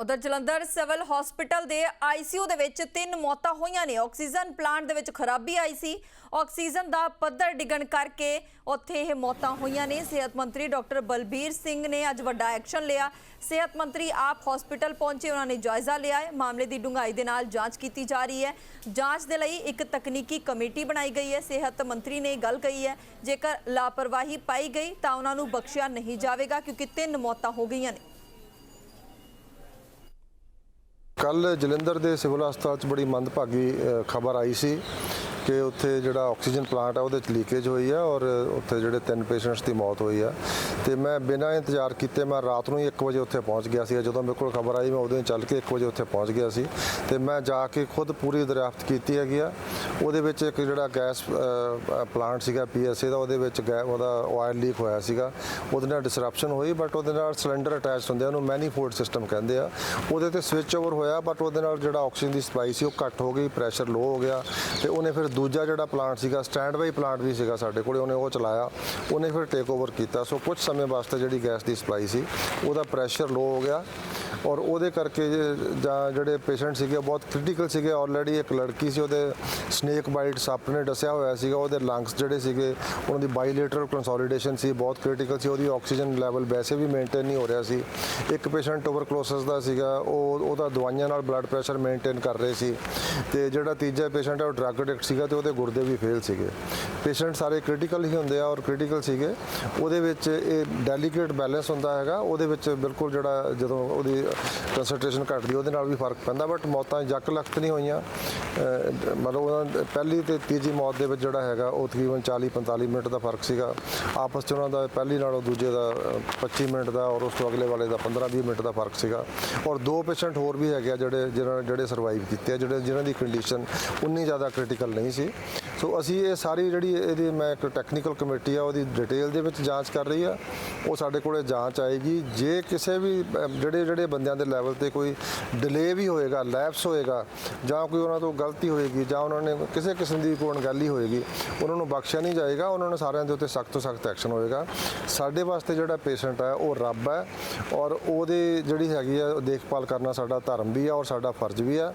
ਉਧਰ Jalandhar civil hospital ਦੇ ICU ਦੇ ਵਿੱਚ ਤਿੰਨ ਮੌਤਾਂ ਹੋਈਆਂ ਨੇ। ਆਕਸੀਜਨ ਪਲਾਂਟ ਦੇ ਵਿੱਚ ਖਰਾਬੀ ਆਈ ਸੀ। ਆਕਸੀਜਨ ਦਾ ਪੱਧਰ ਡਿੱਗਣ ਕਰਕੇ ਉੱਥੇ ਇਹ ਮੌਤਾਂ ਹੋਈਆਂ ਨੇ। ਸਿਹਤ ਮੰਤਰੀ ਡਾਕਟਰ ਬਲਬੀਰ ਸਿੰਘ ਨੇ ਅੱਜ ਵੱਡਾ ਐਕਸ਼ਨ ਲਿਆ। ਸਿਹਤ ਮੰਤਰੀ ਆਪ ਹਸਪੀਟਲ ਪਹੁੰਚੇ, ਉਹਨਾਂ ਨੇ ਜਾਇਜ਼ਾ ਲਿਆ ਹੈ। ਮਾਮਲੇ ਦੀ ਡੂੰਘਾਈ ਦੇ ਨਾਲ ਜਾਂਚ ਕੀਤੀ ਜਾ ਰਹੀ ਹੈ। ਜਾਂਚ ਦੇ ਲਈ ਇੱਕ ਤਕਨੀਕੀ ਕਮੇਟੀ ਬਣਾਈ ਗਈ ਹੈ। ਸਿਹਤ ਮੰਤਰੀ ਨੇ ਗੱਲ ਕਹੀ ਹੈ, ਜੇਕਰ ਲਾਪਰਵਾਹੀ ਪਾਈ ਗਈ ਤਾਂ ਉਹਨਾਂ ਨੂੰ ਬਖਸ਼ਿਆ ਨਹੀਂ ਜਾਵੇਗਾ, ਕਿਉਂਕਿ ਤਿੰਨ ਮੌਤਾਂ ਹੋ ਗਈਆਂ ਨੇ। ਕੱਲ ਜਲੰਧਰ ਦੇ ਸਿਵਲ ਹਸਪਤਾਲ 'ਚ ਬੜੀ ਮੰਦਭਾਗੀ ਖਬਰ ਆਈ ਸੀ ਕਿ ਉੱਥੇ ਜਿਹੜਾ ਆਕਸੀਜਨ ਪਲਾਂਟ ਆ ਉਹਦੇ 'ਚ ਲੀਕੇਜ ਹੋਈ ਆ ਔਰ ਉੱਥੇ ਜਿਹੜੇ ਤਿੰਨ ਪੇਸ਼ੈਂਟਸ ਦੀ ਮੌਤ ਹੋਈ ਆ। ਤੇ ਮੈਂ ਬਿਨਾਂ ਇੰਤਜ਼ਾਰ ਕੀਤੇ ਮੈਂ ਰਾਤ ਨੂੰ ਹੀ 1 ਵਜੇ ਉੱਥੇ ਪਹੁੰਚ ਗਿਆ ਸੀ ਜਦੋਂ ਮੇਰੇ ਕੋਲ ਖਬਰ ਆਈ, ਮੈਂ ਉਦੋਂ ਹੀ ਚੱਲ ਕੇ 1 ਵਜੇ ਉੱਥੇ ਪਹੁੰਚ ਗਿਆ ਸੀ। ਤੇ ਮੈਂ ਜਾ ਕੇ ਖੁਦ ਪੂਰੀ ਦਰਿਆਫਤ ਕੀਤੀ ਹੈਗੀ ਆ। ਉਹਦੇ ਵਿੱਚ ਇੱਕ ਜਿਹੜਾ ਗੈਸ ਪਲਾਂਟ ਸੀਗਾ ਪੀਐਸਏ ਦਾ, ਉਹਦੇ ਵਿੱਚ ਗੈ, ਉਹਦਾ ਆਇਲ ਲੀਕ ਹੋਇਆ ਸੀਗਾ। ਉਹਦੇ ਨਾਲ ਡਿਸਰਪਸ਼ਨ ਹੋਈ ਬਟ ਉਹਦੇ ਨਾਲ ਸਿਲੰਡਰ ਅਟੈਚ ਹੁੰਦੇ ਆ, ਉਹਨੂੰ ਮੈਨੀਫੋਲਡ ਸਿਸਟਮ ਕਹਿੰਦੇ ਆ। ਉਹਦੇ ਤੇ ਸਵਿਚ ਓਵਰ ਹੋਇਆ ਬਟ ਉਹਦੇ ਨਾਲ ਜਿਹੜਾ ਆਕਸੀਜਨ ਦੀ ਸਪਲਾਈ ਸੀ, ਉਹ ਘੱਟ ਹੋ ਗਈ ਪ੍ਰੈਸ਼ਰ ਲੋ ਹੋ ਗਿਆ। ਤੇ ਉਹਨੇ ਫਿਰ ਦੂਜਾ ਜਿਹੜਾ ਪਲਾਂਟ ਸੀਗਾ ਸਟੈਂਡ ਬਾਈ ਪਲਾਂਟ ਵੀ ਸੀਗਾ ਸਾਡੇ ਕੋਲੇ, ਉਹਨੇ ਉਹ ਚਲਾਇਆ। ਉਹਨੇ ਫਿਰ ਟੇਕ ਓਵਰ ਕੀਤਾ। ਸੋ ਕੁਝ ਸਮੇਂ ਵਾਸਤੇ ਜਿਹੜੀ ਗੈਸ ਦੀ ਸਪਲਾਈ ਸੀ, ਉਹਦਾ ਪ੍ਰੈਸ਼ਰ ਲੋ ਹੋ ਗਿਆ। ਔਰ ਉਹਦੇ ਕਰਕੇ ਜੇ- ਜਾਂ ਜਿਹੜੇ ਪੇਸ਼ੈਂਟ ਸੀਗੇ ਬਹੁਤ ਕ੍ਰਿਟੀਕਲ ਸੀਗੇ ਆਲਰੇਡੀ ਇੱਕ ਲੜਕੀ ਸੀ, ਉਹਦੇ ਸਨੇਕ ਬਾਈਟ ਸੱਪ ਨੇ ਦੱਸਿਆ ਹੋਇਆ ਸੀਗਾ, ਉਹਦੇ ਲੰਗਸ ਜਿਹੜੇ ਸੀਗੇ, ਉਹਨਾਂ ਦੀ ਬਾਇਲੇਟਰਲ ਕੰਸੋਲੀਡੇਸ਼ਨ ਸੀ, ਬਹੁਤ ਕ੍ਰਿਟੀਕਲ ਸੀ, ਉਹਦੀ ਆਕਸੀਜਨ ਲੈਵਲ ਵੈਸੇ ਵੀ ਮੇਨਟੇਨ ਨਹੀਂ ਹੋ ਰਿਹਾ ਸੀ। ਇੱਕ ਪੇਸ਼ੈਂਟ ਟੂਬਰਕਲੋਸਿਸ ਦਾ ਸੀਗਾ, ਉਹ, ਉਹਦਾ ਦਵਾਈਆਂ ਨਾਲ ਬਲੱਡ ਪ੍ਰੈਸ਼ਰ ਮੇਨਟੇਨ ਕਰ ਰਹੇ ਸੀ ਤੇ ਜਿਹੜਾ ਤੀਜਾ ਪੇਸ਼ੈਂਟ ਹੈ, ਉਹ ਡਰੱਗ ਐਡਿਕਟ ਸੀਗਾ ਤੇ ਉਹਦੇ ਗੁਰਦੇ ਵੀ ਫੇਲ ਸੀਗੇ। ਪੇਸ਼ੈਂਟ ਸਾਰੇ ਕ੍ਰਿਟੀਕਲ ਹੀ ਹੁੰਦੇ ਆ ਔਰ ਕ੍ਰਿਟੀਕਲ ਸੀਗੇ। ਉਹਦੇ ਵਿੱਚ ਇਹ ਡੈਲੀਕੇਟ ਬੈਲੈਂਸ ਹੁੰਦਾ ਹੈਗਾ, ਉਹਦੇ ਵਿੱਚ ਬਿਲਕੁਲ ਜਿਹੜਾ ਜਦੋਂ ਉਹਦੀ ਕਨਸੈਂਟ੍ਰੇਸ਼ਨ ਘਟਦੀ ਉਹਦੇ ਨਾਲ ਵੀ ਫ਼ਰਕ ਪੈਂਦਾ ਬਟ ਮੌਤਾਂ ਜੱਕ ਲਖਤ ਨਹੀਂ ਹੋਈਆਂ। ਮਤਲਬ ਉਹਨਾਂ ਪਹਿਲੀ ਤੇ ਤੀਜੀ ਮੌਤ ਦੇ ਵਿੱਚ ਜਿਹੜਾ ਹੈਗਾ, ਉਹ ਤਕਰੀਬਨ 40 45 ਮਿੰਟ ਦਾ ਫ਼ਰਕ ਸੀਗਾ। ਆਪਸ 'ਚ ਉਹਨਾਂ ਦਾ ਪਹਿਲੀ ਨਾਲੋਂ ਦੂਜੇ ਦਾ, ਅਹ 25 ਮਿੰਟ ਦਾ ਔਰ ਉਸ ਤੋਂ ਅਗਲੇ ਵਾਲੇ ਦਾ 15 20 ਮਿੰਟ ਦਾ ਫ਼ਰਕ ਸੀਗਾ। ਔਰ ਦੋ ਪੇਸ਼ੈਂਟ ਹੋਰ ਵੀ ਹੈਗੇ ਆ ਜਿਹੜੇ, ਜਿਹਨਾਂ ਜਿਹੜੇ ਸਰਵਾਈਵ ਕੀਤੇ ਆ, ਜਿਹੜੇ ਜਿਨ੍ਹਾਂ ਦੀ ਕੰਡੀਸ਼ਨ ਉਨੀ ਜ਼ਿਆਦਾ ਕ੍ਰਿਟੀਕਲ ਨਹੀਂ ਸੀ। ਸੋ ਅਸੀਂ ਇਹ ਸਾਰੀ ਜਿਹੜੀ ਇਹਦੀ ਮੈਂ ਇੱਕ ਟੈਕਨੀਕਲ ਕਮੇਟੀ ਆ, ਉਹਦੀ ਡਿਟੇਲ ਦੇ ਵਿੱਚ ਜਾਂਚ ਕਰ ਰਹੀ ਆ। ਉਹ ਸਾਡੇ ਕੋਲੇ ਜਾਂਚ ਆਏਗੀ। ਜੇ ਕਿਸੇ ਵੀ ਜਿਹੜੇ ਜਿਹੜੇ ਬੰਦਿਆਂ ਦੇ ਲੈਵਲ ਤੇ ਕੋਈ ਡਿਲੇ ਵੀ ਹੋਏਗਾ ਲੈਪਸ ਹੋਏਗਾ, ਜਾਂ ਕੋਈ ਉਹਨਾਂ ਤੋਂ ਗਲਤੀ ਹੋਏਗੀ, ਜਾਂ ਉਹਨਾਂ ਨੇ ਕਿਸੇ ਕਿਸਮ ਦੀ ਕੋਈ ਅਣਗਹਿਲੀ ਹੋਏਗੀ, ਉਹਨਾਂ ਨੂੰ ਬਖਸ਼ਿਆ ਨਹੀਂ ਜਾਏਗਾ, ਉਹਨਾਂ ਨੂੰ ਸਾਰਿਆਂ ਦੇ ਉੱਤੇ ਸਖਤ ਤੋਂ ਸਖਤ ਐਕਸ਼ਨ ਹੋਏਗਾ। ਸਾਡੇ ਵਾਸਤੇ ਜਿਹੜਾ ਪੇਸ਼ੈਂਟ ਹੈ ਉਹ ਰੱਬ ਹੈ ਔਰ ਉਹਦੇ ਜਿਹੜੀ ਹੈਗੀ ਆ, ਦੇਖਭਾਲ ਕਰਨਾ ਸਾਡਾ ਧਰਮ ਵੀ ਆ ਔਰ ਸਾਡਾ ਫਰਜ਼ ਵੀ ਆ।